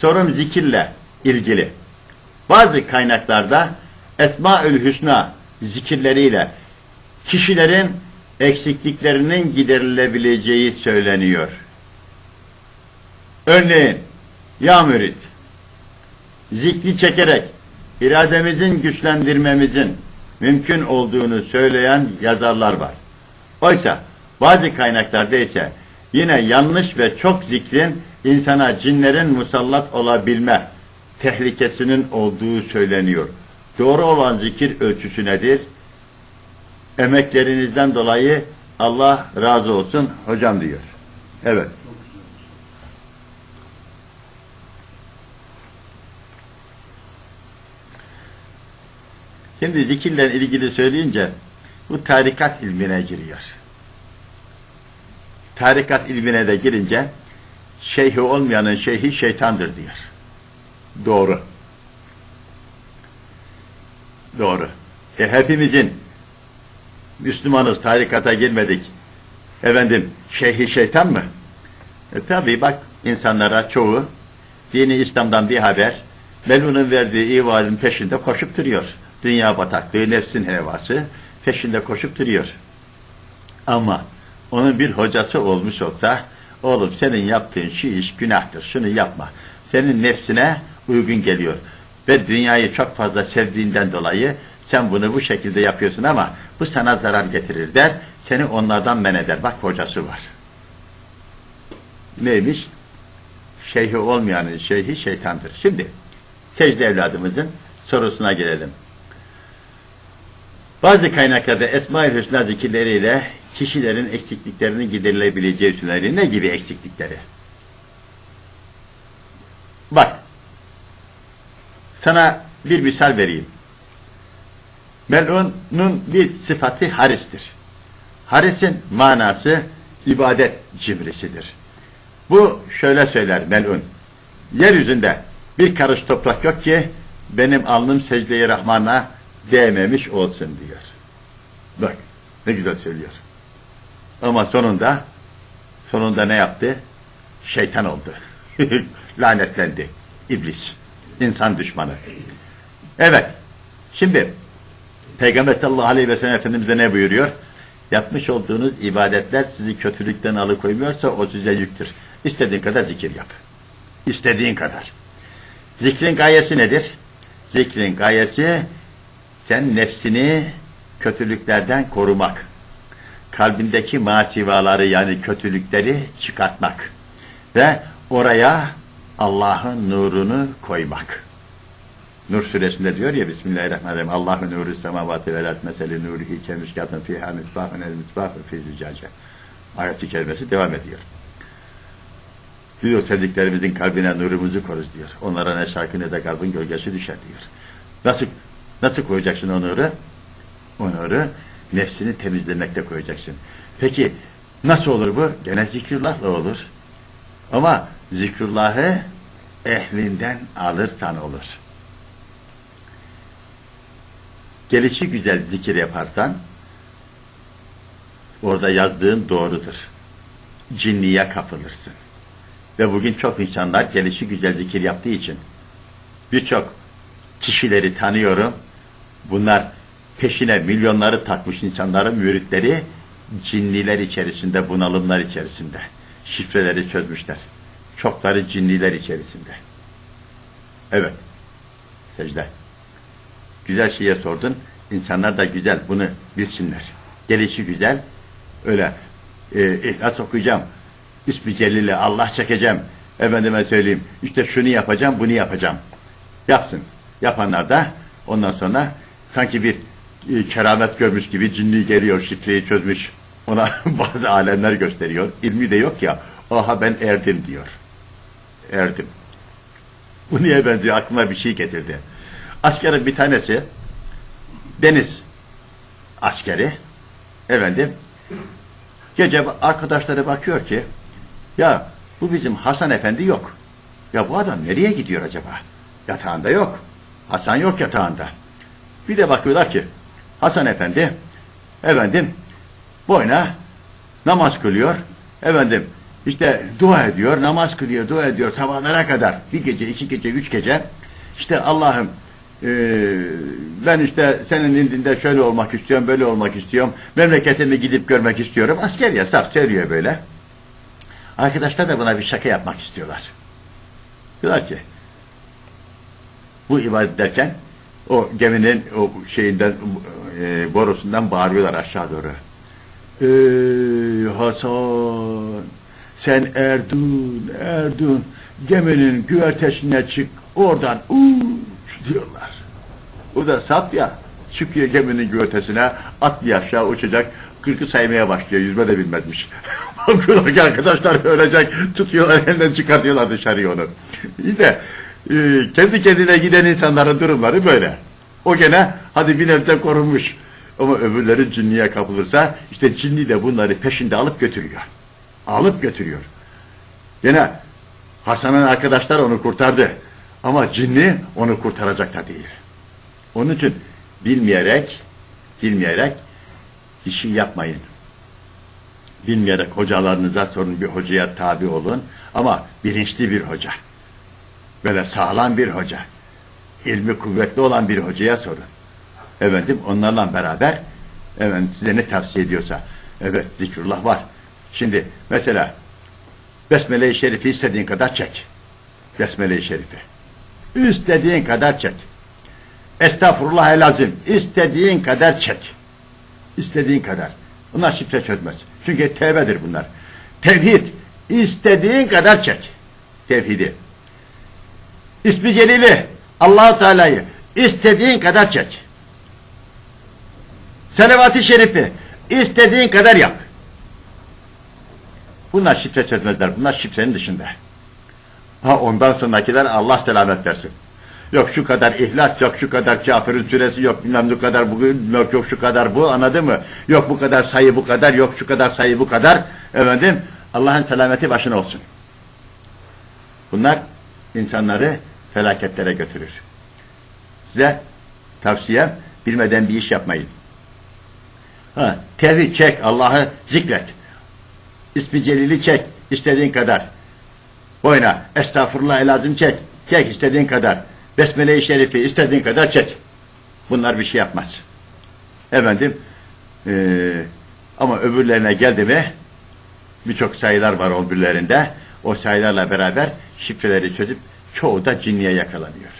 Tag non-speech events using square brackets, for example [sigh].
sorum zikirle ilgili. Bazı kaynaklarda Esmaül Hüsna zikirleriyle kişilerin eksikliklerinin giderilebileceği söyleniyor. Örneğin, ya mürit, zikri çekerek irademizin güçlendirmemizin mümkün olduğunu söyleyen yazarlar var. Oysa bazı kaynaklarda ise yine yanlış ve çok zikrin insana cinlerin musallat olabilme tehlikesinin olduğu söyleniyor. Doğru olan zikir ölçüsü nedir? Emeklerinizden dolayı Allah razı olsun hocam diyor. Evet. Şimdi zikirle ilgili söyleyince bu tarikat ilmine giriyor. Tarikat ilmine de girince şeyhi olmayanın şeyhi şeytandır diyor. Doğru. Doğru. E hepimizin Müslümanız, tarikata girmedik. Efendim, şeyhi şeytan mı? E tabi bak insanlara çoğu dini İslam'dan bir haber Melun'un verdiği ivalin peşinde koşup duruyor. Dünya bataklığı, nefsin hevası peşinde koşup duruyor. Ama onun bir hocası olmuş olsa oğlum senin yaptığın şu iş günahtır, şunu yapma. Senin nefsine uygun geliyor. Ve dünyayı çok fazla sevdiğinden dolayı sen bunu bu şekilde yapıyorsun ama bu sana zarar getirir der. Seni onlardan men eder. Bak hocası var. Neymiş? Şeyhi olmayanın şeyhi şeytandır. Şimdi secde evladımızın sorusuna gelelim. Bazı kaynaklarda Esma-i Hüsna zikirleriyle kişilerin eksikliklerinin giderilebileceği söylenir. Ne gibi eksiklikleri? Bak, sana bir misal vereyim. Melun'un bir sıfatı haristir. Harisin manası ibadet cimrisidir. Bu şöyle söyler Melun. Yeryüzünde bir karış toprak yok ki benim alnım secde-i Rahman'a değmemiş olsun diyor. Bak ne güzel söylüyor. Ama sonunda sonunda ne yaptı? Şeytan oldu. [laughs] Lanetlendi. İblis. İnsan düşmanı. Evet. Şimdi Peygamber sallallahu aleyhi ve sellem Efendimiz ne buyuruyor? Yapmış olduğunuz ibadetler sizi kötülükten alıkoymuyorsa o size yüktür. İstediğin kadar zikir yap. İstediğin kadar. Zikrin gayesi nedir? Zikrin gayesi sen nefsini kötülüklerden korumak. Kalbindeki masivaları yani kötülükleri çıkartmak. Ve oraya Allah'ın nurunu koymak. Nur suresinde diyor ya Bismillahirrahmanirrahim Allah'ın nuru semavati vel ard meseli nurihi kemişkatın fiha misbahun el misbahun fi züccace. Ayet-i kerimesi devam ediyor. Diyor sevdiklerimizin kalbine nurumuzu koruz diyor. Onlara ne şarkı ne de kalbin gölgesi düşer diyor. Nasıl nasıl koyacaksın o nuru? O nuru nefsini temizlemekte koyacaksın. Peki nasıl olur bu? Gene zikrullahla olur. Ama zikrullahı ehlinden alırsan olur. Gelişi güzel zikir yaparsan orada yazdığın doğrudur. Cinniye kapılırsın. Ve bugün çok insanlar gelişi güzel zikir yaptığı için birçok kişileri tanıyorum. Bunlar peşine milyonları takmış insanların müritleri cinniler içerisinde, bunalımlar içerisinde. Şifreleri çözmüşler. Çokları cinniler içerisinde. Evet. Secde. Güzel şeye sordun. İnsanlar da güzel bunu bilsinler. Gelişi güzel. Öyle e, ihlas okuyacağım. İsmi Celil'le Allah çekeceğim. Efendime söyleyeyim. İşte şunu yapacağım, bunu yapacağım. Yapsın. Yapanlar da ondan sonra sanki bir keramet görmüş gibi cinni geliyor, şifreyi çözmüş. Ona [laughs] bazı alemler gösteriyor. İlmi de yok ya. Aha ben erdim diyor. Erdim. Bu niye benziyor? Aklıma bir şey getirdi. Askerin bir tanesi deniz askeri efendim gece arkadaşları bakıyor ki ya bu bizim Hasan Efendi yok. Ya bu adam nereye gidiyor acaba? Yatağında yok. Hasan yok yatağında. Bir de bakıyorlar ki Hasan Efendi efendim boyuna namaz kılıyor. Efendim işte dua ediyor, namaz kılıyor, dua ediyor sabahlara kadar. Bir gece, iki gece, üç gece. İşte Allah'ım eee, ben işte senin indinde şöyle olmak istiyorum, böyle olmak istiyorum. Memleketimi gidip görmek istiyorum. Asker ya saf böyle. Arkadaşlar da buna bir şaka yapmak istiyorlar. Diyorlar ki bu ibadet derken o geminin o şeyinden e, borusundan bağırıyorlar aşağı doğru. Ey Hasan sen Erdun Erdun geminin güvertesine çık oradan uç diyorlar. O da sap ya çıkıyor geminin güvertesine atlıyor aşağı uçacak kırkı saymaya başlıyor yüzme de bilmezmiş. [laughs] Bakıyorlar ki arkadaşlar ölecek tutuyorlar elinden çıkartıyorlar dışarıya onu. İşte e, kendi kendine giden insanların durumları böyle. O gene hadi bir nebze korunmuş. Ama öbürleri cinniye kapılırsa işte cinni de bunları peşinde alıp götürüyor. Alıp götürüyor. Yine Hasan'ın arkadaşlar onu kurtardı. Ama cinni onu kurtaracak da değil. Onun için bilmeyerek, bilmeyerek bir şey yapmayın. Bilmeyerek hocalarınıza sorun, bir hocaya tabi olun. Ama bilinçli bir hoca. Böyle sağlam bir hoca. ilmi kuvvetli olan bir hocaya sorun. Efendim onlarla beraber efendim, size ne tavsiye ediyorsa. Evet zikrullah var. Şimdi mesela Besmele-i Şerif'i istediğin kadar çek. Besmele-i Şerif'i. İstediğin kadar çek. Estağfurullah elazim. İstediğin kadar çek. İstediğin kadar. Bunlar şifre çözmez. Çünkü tevbedir bunlar. Tevhid. istediğin kadar çek. Tevhidi. İsmi Celili. allah Teala'yı istediğin kadar çek. Selavat-ı Şerif'i istediğin kadar yap. Bunlar şifre çözmezler. Bunlar şifrenin dışında. Ha ondan sonrakiler Allah selamet versin. Yok şu kadar ihlas, yok şu kadar kafirin süresi, yok bilmem ne kadar bugün, yok yok şu kadar bu anladın mı? Yok bu kadar sayı bu kadar, yok şu kadar sayı bu kadar. Efendim Allah'ın selameti başına olsun. Bunlar insanları felaketlere götürür. Size tavsiyem bilmeden bir iş yapmayın. Ha, tevhid çek, Allah'ı zikret. İsmi Celil'i çek, istediğin kadar. Boyna, estağfurullah elazim çek, çek istediğin kadar. Besmele-i Şerif'i istediğin kadar çek. Bunlar bir şey yapmaz. Efendim, eee, ama öbürlerine geldi mi, birçok sayılar var öbürlerinde, o sayılarla beraber şifreleri çözüp çoğu da cinniye yakalanıyor.